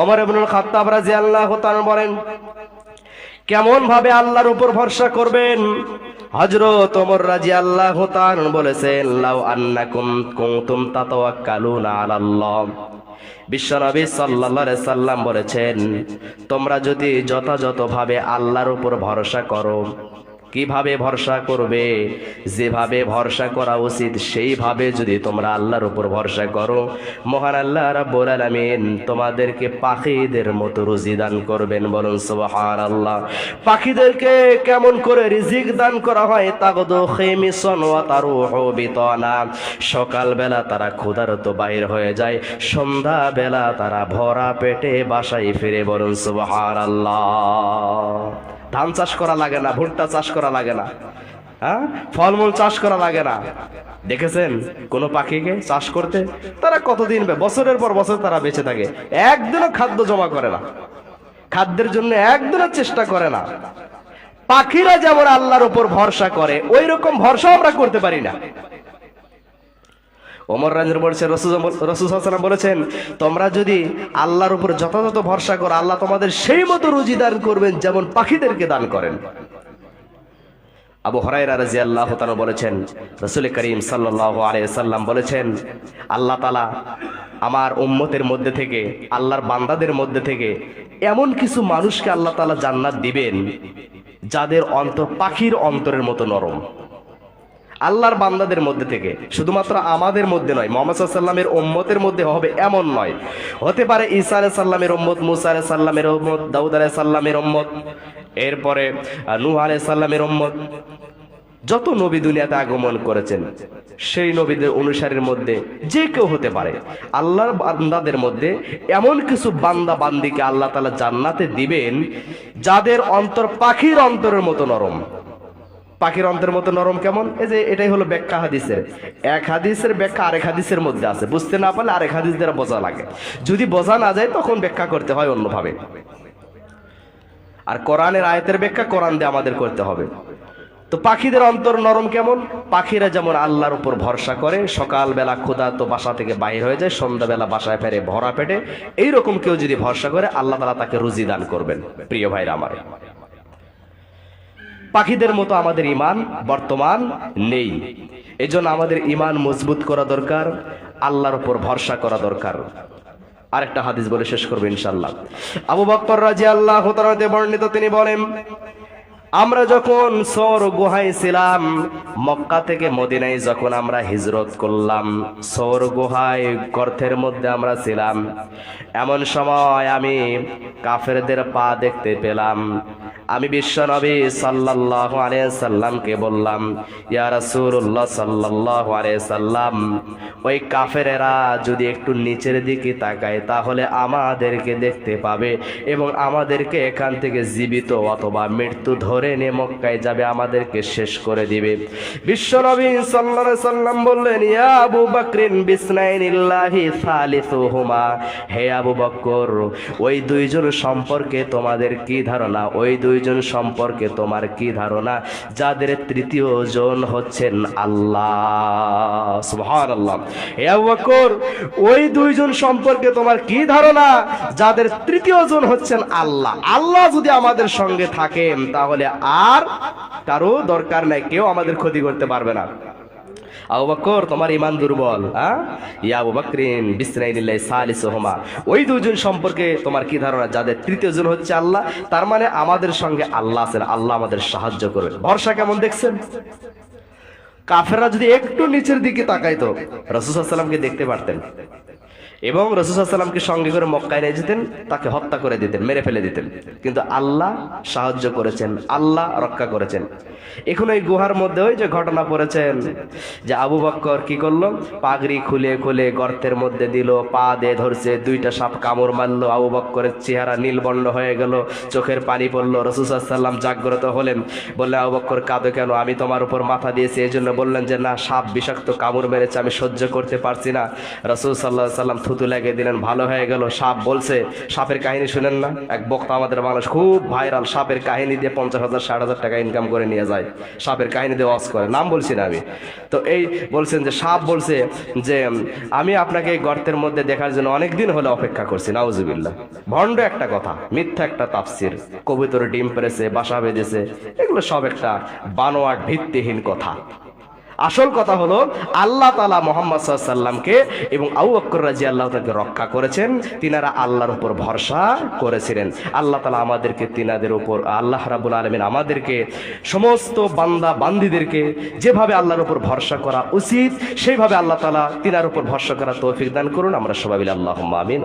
ওমর ইবনুল খাত্তাব রাদিয়াল্লাহু তাআলা বলেন, কেমন ভাবে আল্লাহর উপর ভরসা করবেন? হযরত ওমর রাদিয়াল্লাহু তাআলা বলেছেন, লাউ আন্নাকুম কুনতুম তাতাওয়াক্কালুনা আলাল্লাহ। বিশ্বনবী আলাইহি সাল্লাম বলেছেন, তোমরা যদি যথাযথভাবে আল্লাহর উপর ভরসা করো কীভাবে ভরসা করবে? যেভাবে ভরসা করা উচিত, সেইভাবে যদি তোমরা আল্লাহর উপর ভরসা করো, মহান আল্লাহ রাব্বুল আলামিন তোমাদেরকে পাখিদের মতো রুজি দান করবেন। বলুন, সুবহানাল্লাহ। পাখিদেরকে কেমন করে রিজিক দান করা হয়? তাগদ খেমিসন ওয়া তারুহু বিতানা। সকালবেলা তারা ক্ষুধার্ত বাইর হয়ে যায় সন্ধ্যা বেলা তারা ভরা পেটে বাসায় ফিরে। বলুন, সুবহানাল্লাহ। ধান চাষ করা লাগে না, ভুট্টা চাষ করা লাগে না। হ্যাঁ? ফলমূল চাষ করা লাগে না। দেখেছেন কোন পাখিকে চাষ করতে? তারা কতদিন বছরের পর বছর তারা বেঁচে থাকে। একদিনও খাদ্য জমা করে না। খাদ্যের জন্য একদিনও চেষ্টা করে না। পাখিরা যেমন আল্লাহর উপর ভরসা করে ওই রকম ভরসা আমরা করতে পারি না। ওমর রাজুর বলছে রসুসাল্লাম বলেছেন, তোমরা যদি আল্লাহর উপর যথাযথ ভরসা করো, আল্লাহ তোমাদের সেই মতো রুজি দান করবেন যেমন পাখিদেরকে দান করেন। আবু হরাইরা রাজি আল্লাহ বলেছেন, রসুল করিম আলাইসাল্লাম বলেছেন, আল্লাহ তালা আমার উম্মতের মধ্যে থেকে, আল্লাহর বান্দাদের মধ্যে থেকে এমন কিছু মানুষকে আল্লাহ তালা জান্নাত দিবেন, যাদের অন্তর পাখির অন্তরের মতো নরম। আল্লাহর বান্দাদের মধ্যে থেকে, শুধুমাত্র আমাদের মধ্যে নয়, মোহাম্মদ সাল্লামের ওম্মতের মধ্যে হবে এমন নয়। হতে পারে ঈসা আলাই সাল্লামের ওম্মত মুসা আলাই সাল্লামের ওম্মত দাউদ আলাই সাল্লামের ওম্মত এরপরে নূহ আলাই সাল্লামের ওম্মত যত নবী দুনিয়াতে আগমন করেছেন, সেই নবীদের অনুসারীর মধ্যে যে কেউ হতে পারে, আল্লাহর বান্দাদের মধ্যে এমন কিছু বান্দা বান্দিকে আল্লাহ তালা জান্নাতে দিবেন, যাদের অন্তর পাখির অন্তরের মতো নরম। পাখির অন্তের মতো নরম কেমন? এই যে এটাই হলো ব্যাখ্যা হাদিসের। এক হাদিসের ব্যাখ্যা আরেক হাদিসের মধ্যে আছে। বুঝতে না পারলে আরেক হাদিস দ্বারা বোঝা লাগে। যদি বোঝা না যায়, তখন ব্যাখ্যা করতে হয় অন্যভাবে। আর কোরআনের আয়তের ব্যাখ্যা কোরআন দিয়ে আমাদের করতে হবে। তো পাখিদের অন্তর নরম কেমন? পাখিরা যেমন আল্লাহর উপর ভরসা করে, সকালবেলা ক্ষুধা তো বাসা থেকে বাইর হয়ে যায়, সন্ধ্যাবেলা বাসায় ফেরে ভরা পেটে, এইরকম কেউ যদি ভরসা করে, আল্লাহ তালা তাকে রুজি দান করবেন। প্রিয় ভাইরা আমার। পাখিদের মতো আমাদের ইমান বর্তমান নেই। এজন্য আমাদের ইমান মজবুত করা দরকার, আল্লাহর উপর ভরসা করা দরকার। আরেকটা হাদিস বলে শেষ করব ইনশাল্লাহ আবু বক্কর রাজি আল্লাহ বর্ণিত তিনি বলেন, আমরা যখন সৌর গুহায় ছিলাম, মক্কা থেকে মদিনায় যখন আমরা হিজরত করলাম, সৌর গুহায় গর্তের মধ্যে আমরা ছিলাম, এমন সময় আমি কাফেরদের পা দেখতে পেলাম। আমি বিশ্বনবী আলাইহি সাল্লামকে বললাম, ইয়া রাসূলুল্লাহ সাল্লাল্লাহু আলাইহি সাল্লাম ওই কাফেরেরা যদি একটু নিচের দিকে তাকায় তাহলে আমাদেরকে দেখতে পাবে এবং আমাদেরকে এখান থেকে জীবিত অথবা মৃত্যু ধরে নিয়ে মক্কায় যাবে, আমাদেরকে শেষ করে দিবে। বিশ্বনবী আলাইহি সাল্লাম বললেন, ইয়া আবু বকরিন বিসনাইনিল্লাহি সালিসুহুমা, হে আবু বকর, ওই দুইজন সম্পর্কে তোমাদের কি ধারণা? ওই দুইজন সম্পর্কে তোমার কি ধারণা? যাদের তৃতীয় জন হচ্ছেন আল্লাহ। ওই দুইজন সম্পর্কে তোমার কি ধারণা? যাদের তৃতীয় জন হচ্ছেন আল্লাহ। আল্লাহ যদি আমাদের সঙ্গে থাকেন, তাহলে আর কারও দরকার নাই, কেউ আমাদের ক্ষতি করতে পারবে না। আবু বকর, তোমার ইমান দুর্বল হ্যাঁ ইয়া আবু বকরিন সালিস সালিসুহুমা। ওই দুজন সম্পর্কে তোমার কি ধারণা? যাদের তৃতীয় জন হচ্ছে আল্লাহ, তার মানে আমাদের সঙ্গে আল্লাহ আছেন, আল্লাহ আমাদের সাহায্য করবেন। ভরসা কেমন দেখছেন? কাফেররা যদি একটু নিচের দিকে তাকাইতো রসুসাল্লামকে দেখতে পারতেন। এবং রসুসাল্লামকে সঙ্গে করে মক্কায় নিয়ে যেতেন, তাকে হত্যা করে দিতেন, মেরে ফেলে দিতেন। কিন্তু আল্লাহ সাহায্য করেছেন, আল্লাহ রক্ষা করেছেন। এখন ওই গুহার মধ্যে ওই যে ঘটনা পড়েছেন যে আবু বক্কর কি করল? পাগড়ি খুলে খুলে গর্তের মধ্যে দিল, পা দিয়ে ধরছে, দুইটা সাপ কামড় মারলো, আবু বক্করের চেহারা নীলবর্ণ হয়ে গেল, চোখের পানি পড়ল রসুসাল্লাম জাগ্রত হলেন, বললে, আবু বক্কর, কাঁদো কেন? আমি তোমার উপর মাথা দিয়েছি। এই জন্য বললেন যে, না, সাপ বিষাক্ত কামড় মেরেছে, আমি সহ্য করতে পারছি না। রসুল সাল্লাহ সাল্লাম থুতু লাগিয়ে দিলেন, ভালো হয়ে গেল। সাপ বলছে, সাপের কাহিনী শুনেন না? এক বক্তা আমাদের মানুষ খুব ভাইরাল সাপের কাহিনী দিয়ে পঞ্চাশ হাজার, ষাট হাজার টাকা ইনকাম করে নিয়ে যায়। সাপের কাহিনী দিয়ে ওয়াজ করে। নাম বলছি না আমি। তো এই বলছেন যে, সাপ বলছে যে, আমি আপনাকে এই গর্তের মধ্যে দেখার জন্য অনেক দিন হলে অপেক্ষা করছি, নাউজুবিল্লাহ। ভণ্ড একটা কথা, মিথ্যা একটা তাফসির। কবিতর ডিম পেরেছে, বাসা বেঁধেছে, এগুলো সব একটা বানোয়াট ভিত্তিহীন কথা। আসল কথা হলো আল্লাহ তালা মোহাম্মদ সাল্লামকে এবং আউ বকর রাজি আল্লাহ তাকে রক্ষা করেছেন। তিনারা আল্লাহর উপর ভরসা করেছিলেন। আল্লাহ তালা আমাদেরকে, তিনাদের উপর, আল্লাহ রাবুল আলমিন আমাদেরকে, সমস্ত বান্দা বান্দিদেরকে যেভাবে আল্লাহর উপর ভরসা করা উচিত, সেইভাবে আল্লাহ তালা তিনার উপর ভরসা করা তৌফিক দান করুন। আমরা সবাই আল্লাহ আমিন।